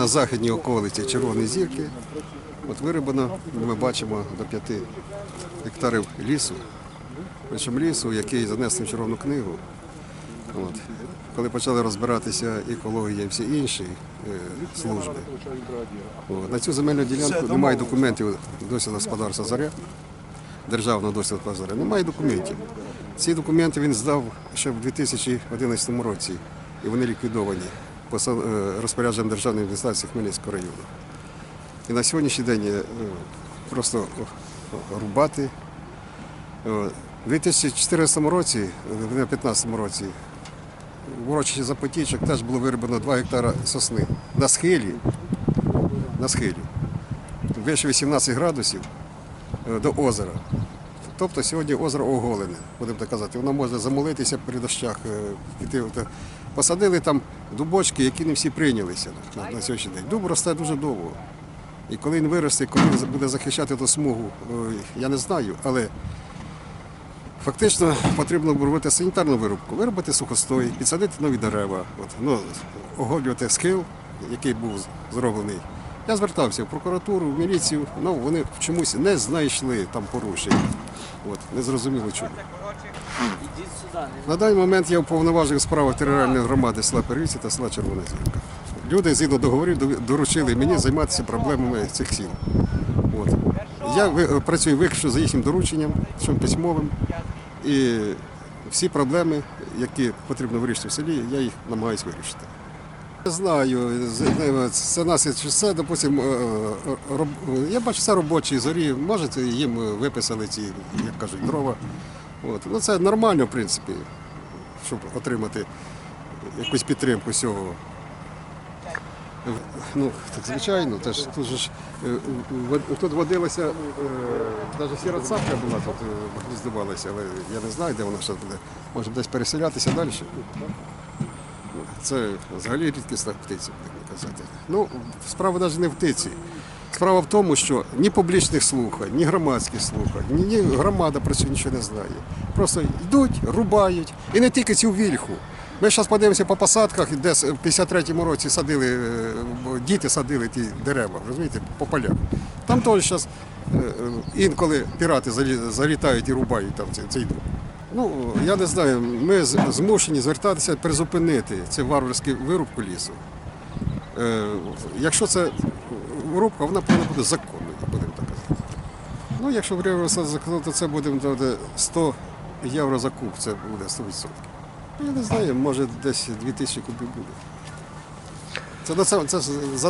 На західній околиці Червоної зірки от вирубано, ми бачимо, до 5 гектарів лісу. Причому лісу, який занесли в Червону книгу. От. Коли почали розбиратися екологія і всі інші е, служби. От. На цю земельну ділянку немає документів досі господарства заря, державного досі заря. Немає документів. Ці документи він здав ще в 2011 році, і вони ліквідовані по е, розпорядженням державної адміністрації Хмельницького району. І на сьогоднішній день е, просто рубати. У 2014 році, е, в 2015 році, в урочищі Запотічок теж було вирубано 2 гектара сосни на схилі, на схилі, вище 18 градусів е, до озера. Тобто сьогодні озеро оголене, будемо так казати. Воно може замолитися при дощах. е, піти. Е, Посадили там дубочки, які не всі прийнялися на, на сьогоднішній день. Дуб росте дуже довго. І коли він виросте, коли він буде захищати ту смугу, я не знаю, але фактично потрібно робити санітарну вирубку, виробити сухостой, підсадити нові дерева, от, ну, оголювати схил, який був зроблений. Я звертався в прокуратуру, в міліцію, ну вони чомусь не знайшли там порушень. От, не зрозуміло чому. На даний момент я уповноважив у територіальної громади села Первіці та села Червона Зірка. Люди згідно договорів доручили мені займатися проблемами цих сіл. От. Я працюю виключно за їхнім дорученням, що письмовим. І всі проблеми, які потрібно вирішити в селі, я їх намагаюся вирішити. Не знаю, це нас все, допустим, е, е, я бачу, це робочі зорі, може їм виписали ці, як кажуть, дрова. От. Ну, це нормально, в принципі, щоб отримати якусь підтримку з цього. Ну, так звичайно, це ж тут ж е, тут водилася, навіть сіра цапля була тут е, здавалася, але я не знаю, де вона зараз буде. Може десь переселятися далі. Це взагалі рідкісна птиця, будемо казати. Ну, справа навіть не в птиці. Справа в тому, що ні публічних слухань, ні громадських слухань, ні, ні громада про це нічого не знає. Просто йдуть, рубають. І не тільки цю вільху. Ми зараз подивимося по посадках, де в 53-му році садили, е, діти садили ті дерева, розумієте, по полях. Там теж зараз інколи пірати залітають і рубають там цей, цей. Ну, я не знаю, ми змушені звертатися, призупинити цю варварську вирубку лісу. Е, якщо це вирубка, вона повинна бути законною, будемо так казати. Ну, якщо виявилося заказати, то це буде 100 євро за куб, це буде 100%. Ну, Я не знаю, може десь 2000 кубів буде. Це, це, це, за